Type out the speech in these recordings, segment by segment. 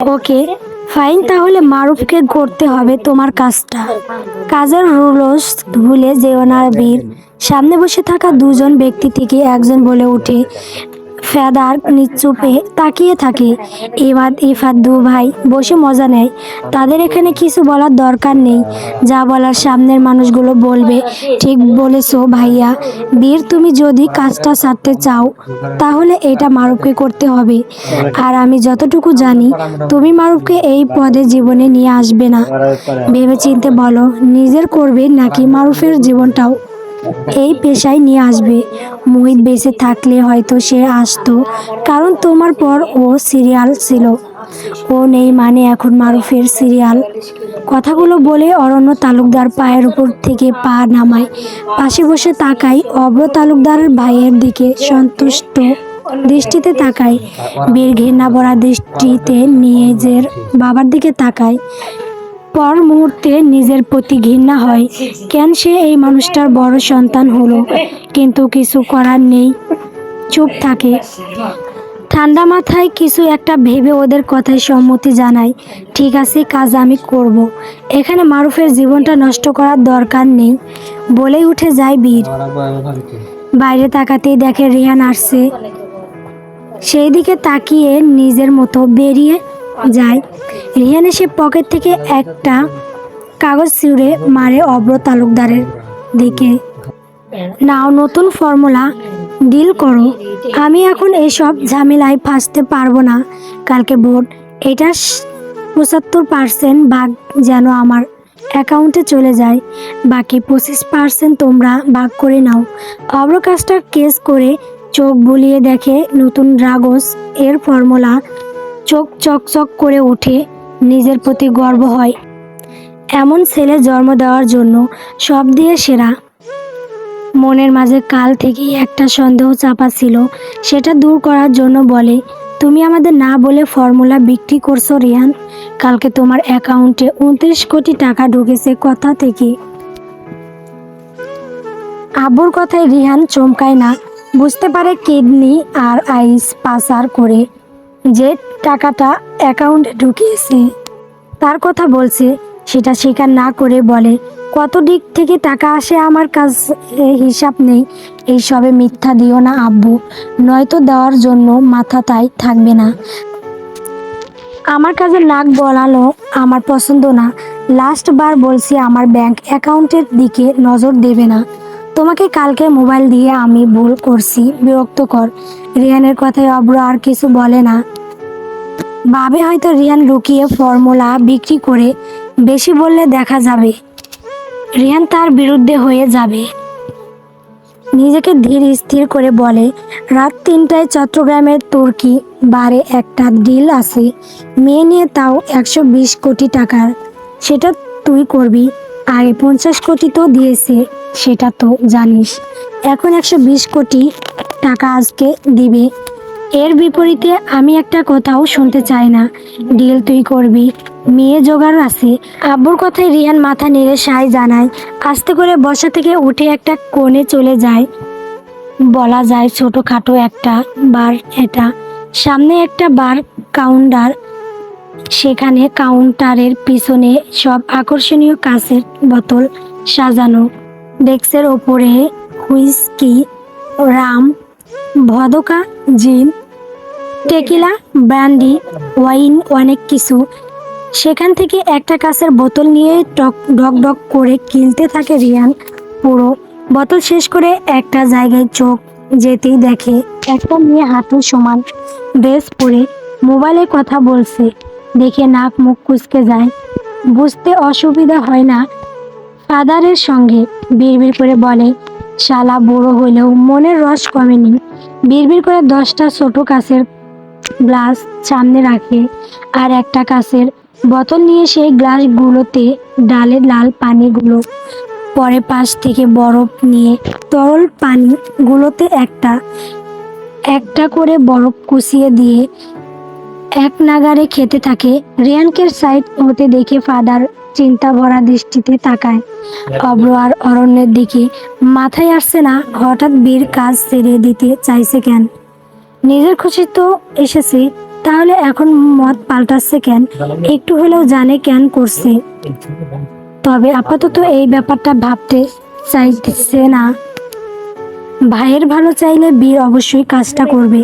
ওকে, fine, তাহলে মারুফকে করতে হবে তোমার কাজটা। কাজের রুলস ভুলে যেও না বীর। সামনে বসে থাকা দুজন ব্যক্তি থেকে একজন বলে ওঠে ফেদার নিচুপে তাকিয়ে থাকে। এবার ইফাত দু ভাই বসে মজা নেয়। তাদের এখানে কিছু বলার দরকার নেই। যা বলার সামনের মানুষগুলো বলবে। ঠিক বলেছ ভাইয়া। বীর, তুমি যদি কাজটা ছাড়তে চাও, তাহলে এটা মারুফকে করতে হবে। আর আমি যতটুকু জানি, তুমি মারুফকে এই পদে জীবনে নিয়ে আসবে না। ভেবে চিনতে বলো, নিজের করবে নাকি মারুফের জীবনটাও? এই পেশায় নিয়ে আসবে। মোহিত বেঁচে থাকলে হয়তো সে আসতো, কারণ তোমার পর ও সিরিয়াল ছিল। ও নেই মানে এখন মারুফের সিরিয়াল। কথাগুলো বলে অরণ্য তালুকদার পায়ের উপর থেকে পা নামায়। পাশে বসে তাকাই অব্র তালুকদারের ভাইয়ের দিকে সন্তুষ্ট দৃষ্টিতে তাকায়। বীর ঘৃণা ভরা দৃষ্টিতে নিজের বাবার দিকে তাকায়। পর মুহূর্তে নিজের প্রতি ঘৃণা হয়। কেন সে এই মানুষটার বড় সন্তান হলো? কিন্তু কিছু করার নেই। চুপ থাকে। ঠান্ডা মাথায় কিছু একটা ভেবে ওদের কথায় সম্মতি জানাই ঠিক আছে, কাজ আমি করব। এখানে মারুফের জীবনটা নষ্ট করার দরকার নেই। বলেই উঠে যায় বীর। বাইরে তাকাতেই দেখে রিহান আসছে। সেই দিকে তাকিয়ে নিজের মতো বেরিয়ে যায়। রিহান এসে পকেট থেকে একটা কাগজ ছিঁড়ে মারে অব্র তালুকদারের দিকে। নাও, নতুন ফর্মুলা, ডিল করো। আমি এখন এসব ঝামেলায় ফাঁসতে পারব না। কালকে ভোট, এটা পঁচাত্তর পার্সেন্ট ভাগ যেন আমার অ্যাকাউন্টে চলে যায়। বাকি পঁচিশ পার্সেন্ট তোমরা ভাগ করে নাও। অব্র কাজটা কেস করে চোখ বুলিয়ে দেখে নতুন ড্রাগস এর ফর্মুলা চোখ চকচক করে ওঠে নিজের প্রতি গর্ব হয়। এমন ছেলে জন্ম দেওয়ার জন্য সব দিয়ে সেরা। মনের মাঝে কাল থেকেই একটা সন্দেহ চাপা ছিল, সেটা দূর করার জন্য বলে, তুমি আমাদের না বলে ফর্মুলা বিক্রি করছ রিয়ান? কালকে তোমার অ্যাকাউন্টে উনত্রিশ কোটি টাকা ঢুকেছে কথা থেকে। আব্বুর কথায় রিহান চমকায় না। বুঝতে পারে কিডনি আর আইস পাসার করে যে টাকাটা অ্যাকাউন্টে ঢুকিয়েছে, তার কথা বলছে, সেটা স্বীকার না করে বলে, কত দিক থেকে টাকা আসে আমার এ হিসাব নেই, এই সবে মিথ্যা দিও না আব্বু, নয়তো দেওয়ার জন্য মাথা তাই থাকবে না। আমার কাছে নাক বলানো আমার পছন্দ না। লাস্ট বার বলছি আমার ব্যাংক অ্যাকাউন্টের দিকে নজর দেবে না। তোমাকে কালকে মোবাইল দিয়ে আমি ভুল করছি, বিরক্ত কর। রিয়ানের কথায় অব্র আর কিছু বলে না। ভাবে হয়তো রিয়ান লুকিয়ে ফর্মুলা বিক্রি করে বেশি বললে দেখা যাবে। রিয়ান তার বিরুদ্ধে হয়ে যাবে। নিজেকে ধীর স্থির করে বলে, রাত তিনটায় চট্টগ্রামের তুর্কি বারে একটা ডিল আছে। মেয়ে নিয়ে তাও একশো বিশ কোটি টাকার সেটা তুই করবি। আগে পঞ্চাশ কোটি তো দিয়েছে, সেটা তো জানিস। এখন একশো বিশ কোটি টাকা আজকে দিবে। এর বিপরীতে আমি একটা কথাও শুনতে চাই না। ডিল তুই করবি। মেয়ে জোগাড় আছে। আব্বুর কথায় রিয়ান মাথা নেড়ে সায় জানায়, আস্তে করে বসা থেকে উঠে একটা কোণে চলে যায়। বলা যায় ছোটোখাটো একটা বার এটা। সামনে একটা বার কাউন্টার। সেখানে কাউন্টারের পিছনে সব আকর্ষণীয় কাঁচের বোতল সাজানো। ডেস্কের ওপরে হুইস্কি, রাম ভদকা, জিন, টেকিলা ব্র্যান্ডি ওয়াইন, অনেক কিছু। সেখান থেকে একটা কাঁচের বোতল নিয়ে টক, ডক ডক করে কিনতে থাকে রিয়ান পুরো। বোতল শেষ করে একটা জায়গায় চোখ যেতেই দেখে একটা মেয়ে হাঁটু সমান ড্রেস পরে মোবাইলে কথা বলছে, দেখে নাক মুখ কুচকে যায়। বুঝতে অসুবিধা হয় না। ফাদারের সঙ্গে বিড়বিড় করে বলে শালা বুড়ো হলেও মনের রস কমেনি। বিড়বিড় করে দশটা ছোট কাছের গ্লাস সামনে রাখে আর একটা কাছের বোতল নিয়ে সেই গ্লাসগুলোতে ডালে লাল পানিগুলো পরে পাশ থেকে বরফ নিয়ে তরল পানিগুলোতে একটা একটা করে বরফ কুচিয়ে দিয়ে এক নাগারে খেতে থাকে। রিয়ানকে সাইড হতে দেখে ফাদার চিন্তা ভরা দৃষ্টিতে তাকায়। অব্র আর অরণ্যের দিকে মাথায় আসছে না, হঠাৎ বীর কাজ ছেড়ে দিতে চাইছে কেন? নিজের খুশি তো এসেছে, তাহলে এখন মত পাল্টাচ্ছে কেন? একটু হলেও জানে কেন করছে। তবে আপাতত এই ব্যাপারটা ভাবতে চাইছে না। ভাইয়ের ভালো চাইলে বীর অবশ্যই কাজটা করবে।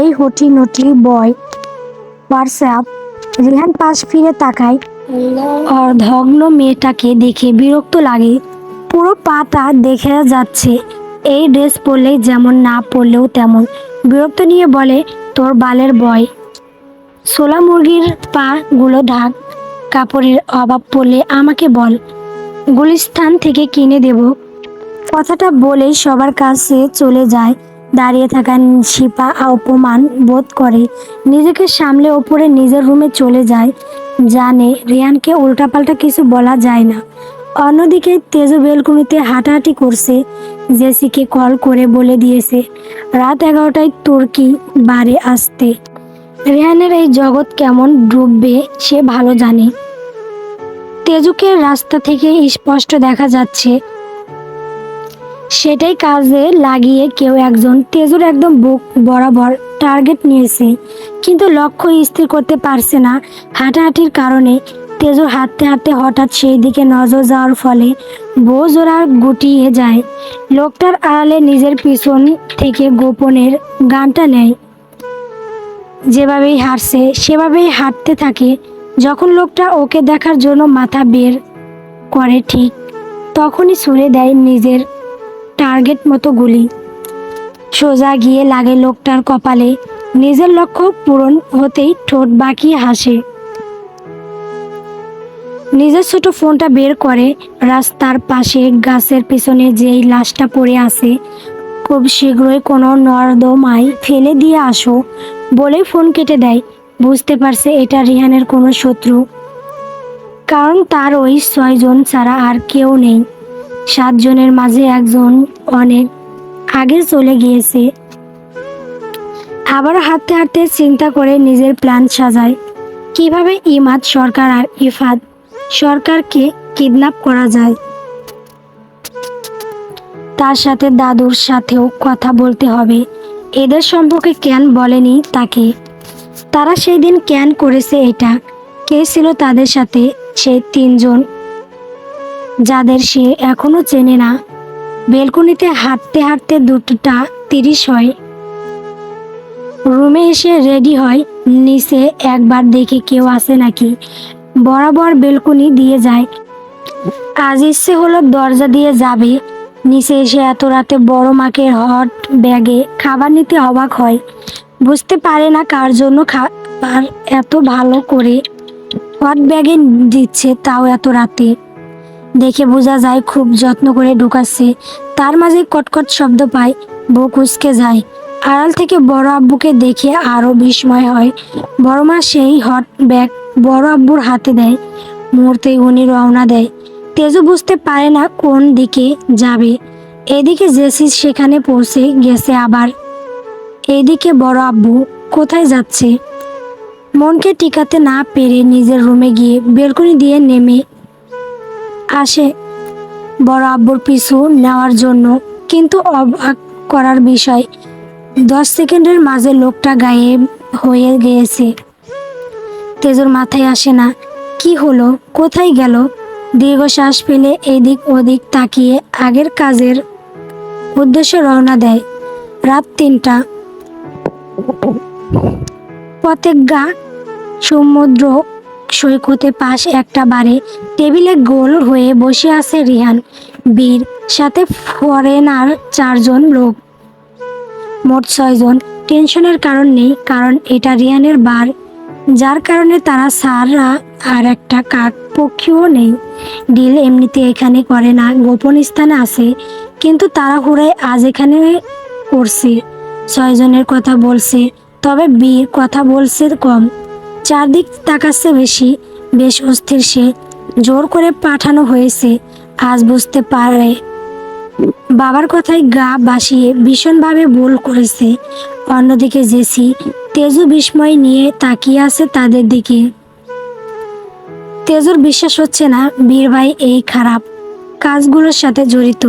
এই হটি নটি বয়, হোয়াটসঅ্যাপ। রিহান পাশ ফিরে তাকায়। অর্ধগ্ন মেয়েটাকে দেখে বিরক্ত লাগে। পুরো পাটা দেখে যাচ্ছে, এই ড্রেস পরলে যেমন, না পরলেও তেমন। বিরক্ত নিয়ে বলে, তোর বালের বয়। সোলা মুরগির পা গুলো ঢাক, কাপড়ের অভাব পড়লে আমাকে বল গুলিস্থান থেকে কিনে দেব। কথাটা বলে সবার কাছে চলে যায়। দাঁড়িয়ে থাকা শিপা অপমান বোধ করে, নিজেকে সামলে ওপরে নিজের রুমে চলে যায়। জানে, রিয়ানকে উল্টাপাল্টা কিছু বলা যায় না। অন্যদিকে তেজু বেলকুনিতে হাঁটাহাঁটি করছে, জেসিকে কল করে বলে দিয়েছে, রাত এগারোটায় তুর্কি বারে আসতে? রেহানের এই জগৎ কেমন ডুববে সে ভালো জানে। তেজুকে রাস্তা থেকে স্পষ্ট দেখা যাচ্ছে সেটাই কাজে লাগিয়ে কেউ একজন তেজুর একদম বুক বরাবর টার্গেট নিয়েছে। কিন্তু লক্ষ্য স্থির করতে পারছে না। হাঁটাহাঁটির কারণে তেজুর হাঁটতে হাঁটতে হঠাৎ সেই দিকে নজর যাওয়ার ফলে জোড়া গুটিয়ে যায়। লোকটার আড়ালে নিজের পিছন থেকে গোপনের গানটা নেয়। যেভাবেই হাঁটছে, সেভাবেই হাঁটতে থাকে। যখন লোকটা ওকে দেখার জন্য মাথা বের করে ঠিক তখনই ছুড়ে দেয় নিজের টার্গেট মতো গুলি। সোজা গিয়ে লাগে লোকটার কপালে। নিজের লক্ষ্য পূরণ হতেই ঠোঁট বাঁকিয়ে হাসে। নিজের ছোট ফোনটা বের করে রাস্তার পাশে গাছের পিছনে যেই লাশটা পড়ে আছে, খুব শীঘ্রই কোনো নর্দমায় ফেলে দিয়ে আসো বলেই ফোন কেটে দেয়। বুঝতে পারছে এটা রিহানের কোনো শত্রু। কারণ তার ওই ছয়জন ছাড়া আর কেউ নেই। সাতজনের মাঝে একজন অনেক আগে চলে গিয়েছে। আবার হাঁটতে হাঁটতে চিন্তা করে নিজের প্ল্যান সাজায়। কীভাবে ইমাদ সরকার আর ইফাদ সরকারকে কিডন্যাপ করা যায়? তার সাথে দাদুর সাথেও কথা বলতে হবে। এদের সম্পর্কে কেন বলেনি তাকে? তারা সেই দিন ক্যান করেছে এটা? কে ছিল তাদের সাথে? সেই তিনজন যাদের সে এখনও চেনে না। বেলকুনিতে হাঁটতে হাঁটতে দুটোটা তিরিশ হয়। রুমে এসে রেডি হয়, নিচে একবার দেখে কেউ আসে নাকি। বরাবর বেলকুনি দিয়ে যায়। আজ ইচ্ছে হলো দরজা দিয়ে যাবে। নিচে এসে এত রাতে বড় মাকে হট ব্যাগে খাবার নিতে অবাক হয়। বুঝতে পারে না কার জন্য খাবার এত ভালো করে হট ব্যাগে দিচ্ছে তাও এত রাতে। দেখে বোঝা যায় খুব যত্ন করে ঢুকাচ্ছে। তার মাঝে কটকট শব্দ পায় বুক উসকে যায়। আড়াল থেকে বড় আব্বুকে দেখে আরও বিস্ময় হয়। বড় মা সেই হট ব্যাগ বড় আব্বুর হাতে দেয়। মুহূর্তেই উনি রওনা দেয়। তেজু বুঝতে পারে না কোন দিকে যাবে। এদিকে জেসি সেখানে পৌঁছে গেছে আবার। এদিকে বড় আব্বু কোথায় যাচ্ছে? মনকে টিকাতে না পেরে নিজের রুমে গিয়ে বেলকনি দিয়ে নেমে আসে। বড় আব্বুর পিছু নেওয়ার জন্য কিন্তু অবাক করার বিষয়। দশ সেকেন্ডের মাঝে লোকটা গায়েব হয়ে গিয়েছে। তেজুর মাথায় আসে না, কি হলো? কোথায় গেল? দীর্ঘশ্বাস ফেলে এদিক ওদিক তাকিয়ে আগের কাজের উদ্দেশ্যে রওনা দেয়। রাত তিনটা। প্রত্যেকগা সমুদ্র সৈকতে পাশ একটা বারে টেবিলে গোল হয়ে বসে আছে রিহান। বীর, সাথে ফরেনার চারজন লোক। মোট ছয়জন। টেনশনের কারণ নেই, কারণ এটা রিয়ানের বার। যার কারণে তারা সারা আর একটা কাক পক্ষীও নেই। ডিল এমনিতে এখানে করে না, গোপন স্থানে আছে। কিন্তু তাড়াহুড়ায় আজ এখানে করছে। ছয়জনের কথা বলছে, তবে বীর কথা বলছে কম। চারদিক তাকাচ্ছে বেশি, বেশ অস্থির সে। জোর করে পাঠানো হয়েছে, আজ বুঝতে পারে। বাবার কথায় গা বাসিয়ে ভীষণভাবে ভুল করেছে। অন্যদিকে জেসি তেজু বিস্ময় নিয়ে তাকিয়ে আছে তাদের দিকে। তেজুর বিশ্বাস হচ্ছে না, বীর ভাই এই খারাপ কাজগুলোর সাথে জড়িত।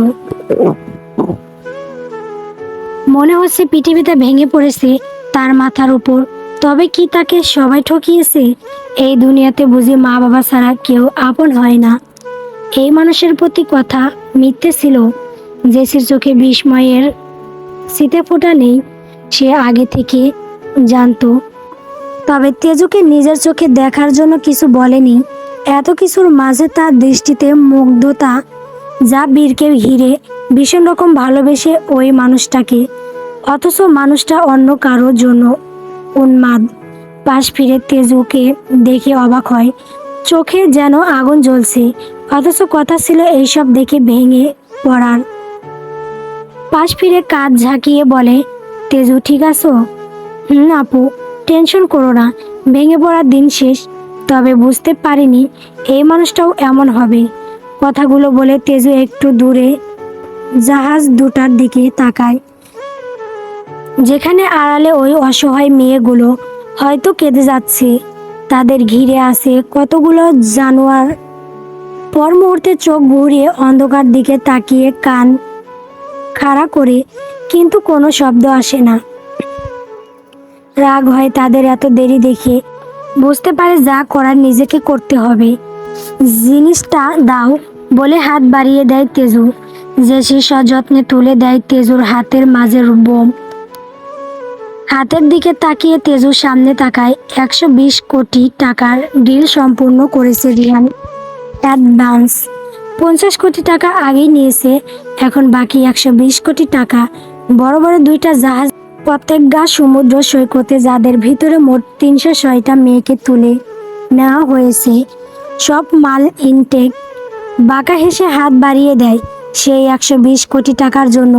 মনে হচ্ছে পৃথিবীতে ভেঙে পড়েছে তার মাথার উপর। তবে কি তাকে সবাই ঠকিয়েছে? এই দুনিয়াতে বুঝি মা বাবা ছাড়া কেউ আপন হয় না। এই মানুষের প্রতি কথা মিথ্যে ছিল। জেসির চোখে বিস্ময়ের শীতে ফোটা নেই। সে আগে থেকে জানতো। তবে তেজুকে নিজের চোখে দেখার জন্য কিছু বলেনি। এত কিছুর মাঝে তার দৃষ্টিতে মুগ্ধতা যা বীরকে ঘিরে ভীষণ রকম ভালোবেসে ওই মানুষটাকে। অথচ মানুষটা অন্য কারোর জন্য উন্মাদ। পাশ ফিরে তেজুকে দেখে অবাক হয়। চোখে যেন আগুন জ্বলছে, অথচ কথা ছিল এইসব দেখে ভেঙে পড়ার। পাশ ফিরে কাঁধ ঝাঁকিয়ে বলে, তেজু, ঠিক আছো? হুম, আপু, টেনশন করো না, ভেঙে পড়ার দিন শেষ। তবে বুঝতে পারিনি এই মানুষটাও এমন হবে। কথাগুলো বলে তেজু একটু দূরে জাহাজ দুটার দিকে তাকায়। যেখানে আড়ালে ওই অসহায় মেয়েগুলো হয়তো কেঁদে যাচ্ছে। তাদের ঘিরে আছে কতগুলো জানোয়ার। পর মুহূর্তে চোখ ঘুরিয়ে অন্ধকার দিকে তাকিয়ে কান খাড়া করে কিন্তু কোনো শব্দ আসে না। রাগ হয় তাদের এত দেরি দেখে। বুঝতে পারে যা করার নিজেকে করতে হবে। জিনিসটা দাও বলে হাত বাড়িয়ে দেয় তেজু। যে সে সযত্নে তুলে দেয় তেজুর হাতের মাঝের বোম। হাতের দিকে তাকিয়ে তেজুর সামনে তাকায় একশো বিশ কোটি টাকার ডিল সম্পূর্ণ করেছে রিয়ান অ্যাডভান্স। পঞ্চাশ কোটি টাকা আগেই নিয়েছে, এখন বাকি একশো বিশ কোটি টাকা। বড় বড় দুইটা জাহাজ, প্রত্যেক গা সমুদ্র সৈকতে, যাদের ভিতরে মোট তিনশো ছয়টা মেয়েকে তুলে নেওয়া হয়েছে। সব মাল ইনটেক। বাঁকা হেসে হাত বাড়িয়ে দেয়। সেই একশো বিশ কোটি টাকার জন্য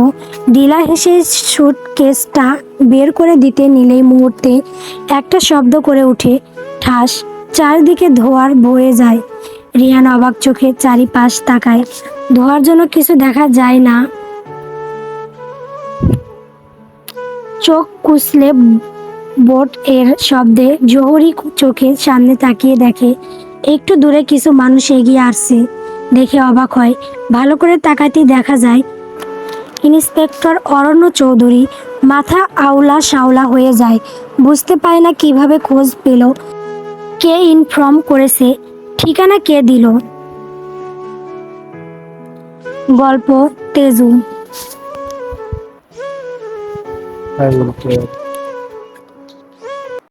ডিলার হেসে সুটকেসটা বের করে দিতে নিলেই মুহূর্তে একটা শব্দ করে উঠে ঠাস, চারদিকে ধোয়ার বয়ে যায়। রিয়ান অবাক চোখে চারিপাশ তাকায়। ধোয়ার জন্য কিছু দেখা যায় না। চোখ কুচলে বোট এর শব্দে জোহরি চোখে সামনে তাকিয়ে দেখে, একটু দূরে কিছু মানুষ এগিয়ে আসছে। দেখে অবাক হয়। ভালো করে তাকাতেই দেখা যায়, ইন্সপেক্টর অরণ্য চৌধুরী মাথা আউলা শাওলা হয়ে যায়। বুঝতে পারে না কীভাবে খোঁজ পেল, কে ইনফর্ম করেছে, ঠিকানা কে দিল। গল্প তেজু। will